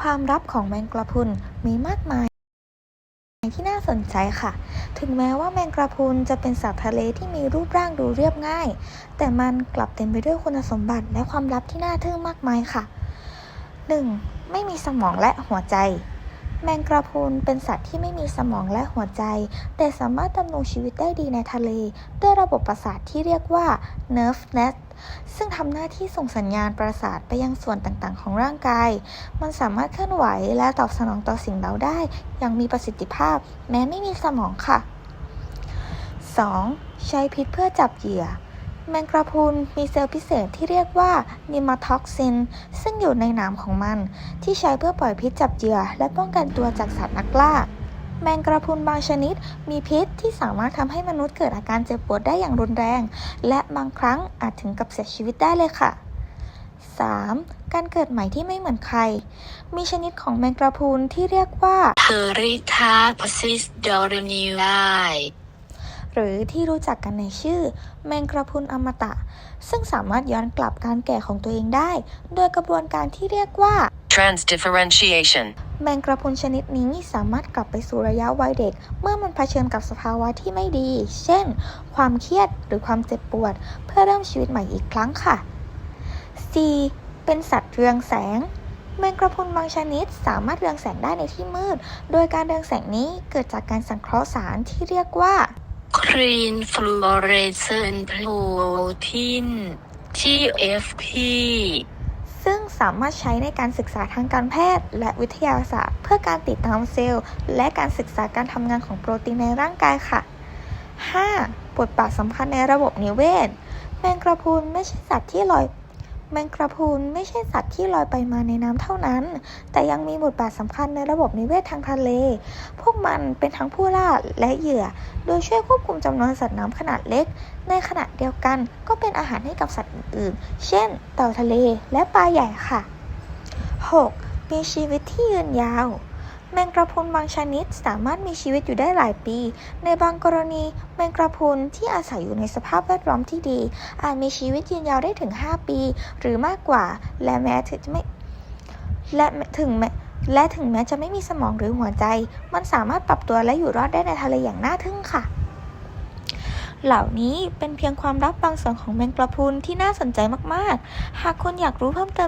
ความลับของแมงกระพุนมีมากมายที่น่าสนใจค่ะ ถึงแม้ว่าแมงกระพุนจะเป็นสัตว์ทะเลที่มีรูปร่างดูเรียบง่าย แต่มันกลับเต็มไปด้วยคุณสมบัติและความลับที่น่าทึ่งมากมายค่ะ 1. ไม่มีสมองและหัวใจ แมงกระพุนเป็นสัตว์ที่ไม่มีสมองและหัวใจ แต่สามารถดำรงชีวิตได้ดีในทะเล ด้วยระบบประสาทที่เรียกว่า nerve net ซึ่งทำหน้าที่ส่งสัญญาณประสาทไปยังส่วนต่างๆ ของร่างกาย มันสามารถเคลื่อนไหวและตอบสนองต่อสิ่งเราได้ อย่างมีประสิทธิภาพ แม้ไม่มีสมองค่ะ 2. ใช้พิษเพื่อจับเหยื่อ แมงกระพุนมีเซลล์พิเศษที่เรียกว่านิมาท็อกซิน ซึ่งอยู่ในหนามของมัน ที่ใช้เพื่อปล่อยพิษจับเหยื่อ และป้องกันตัวจากสัตว์นักล่า แมงกระพุนบางชนิด มีพิษที่สามารถทำให้มนุษย์เกิดอาการเจ็บปวดได้อย่างรุนแรง และบางครั้งอาจถึงกับเสียชีวิตได้เลยค่ะ 3. การเกิดใหม่ที่ไม่เหมือนใคร มีชนิดของแมงกระพุนที่เรียกว่า Peritaposis d o r n i l i หรือที่รู้จักกันในชื่อแมงกระพรุนอมตะ ซึ่งสามารถย้อนกลับการแก่ของตัวเองได้ โดยกระบวนการที่เรียกว่า Transdifferentiation. แมงกระพรุนชนิดนี้สามารถกลับไปสู่ระยะวัยเด็ก เมื่อมันเผชิญกับสภาวะที่ไม่ดี เช่น ความเครียดหรือความเจ็บปวด เพื่อเริ่มชีวิตใหม่อีกครั้งค่ะ C เป็นสัตว์เรืองแสง แมงกระพรุนบางชนิดสามารถเรืองแสงได้ในที่มืด โดยการเรืองแสงนี้เกิดจากการสังเคราะห์สารที่เรียกว่า Green fluorescent protein TFP ซึ่งสามารถใช้ในการศึกษาทางการแพทย์ และวิทยาศาสตร์ เพื่อการติดตามเซลล์ และการศึกษาการทำงานของโปรตีนในร่างกายค่ะ 5. บทบาทสำคัญในระบบนิเวศ แมงกระพรุนไม่ใช่สัตว์ที่ลอย แมงกระพุนไม่ใช่สัตว์ที่ลอยไปมาในน้ำเท่านั้น แต่ยังมีบทบาทสำคัญในระบบนิเวศทางทะเล พวกมันเป็นทั้งผู้ล่าและเหยื่อ โดยช่วยควบคุมจำนวนสัตว์น้ำขนาดเล็ก ในขณะเดียวกันก็เป็นอาหารให้กับสัตว์อื่นๆ เช่น เต่าทะเลและปลาใหญ่ค่ะ 6. มีชีวิตที่ยืนยาว แมงกระพุนบางชนิดสามารถมีชีวิตอยู่ได้หลายปี ในบางกรณีแมงกระพุนที่อาศัยอยู่ในสภาพแวดล้อมที่ดี อาจมีชีวิตยืนยาวได้ถึง 5 ปี หรือมากกว่า และแม้จะไม่และถึงแม้และถึงแม้จะไม่มีสมองหรือหัวใจ มันสามารถปรับตัวและอยู่รอดได้ในทะเลอย่างน่าทึ่งค่ะ เหล่านี้เป็นเพียงความลับบางส่วนของแมงกระพุนที่น่าสนใจมากๆ หากคุณอยากรู้เพิ่มเติม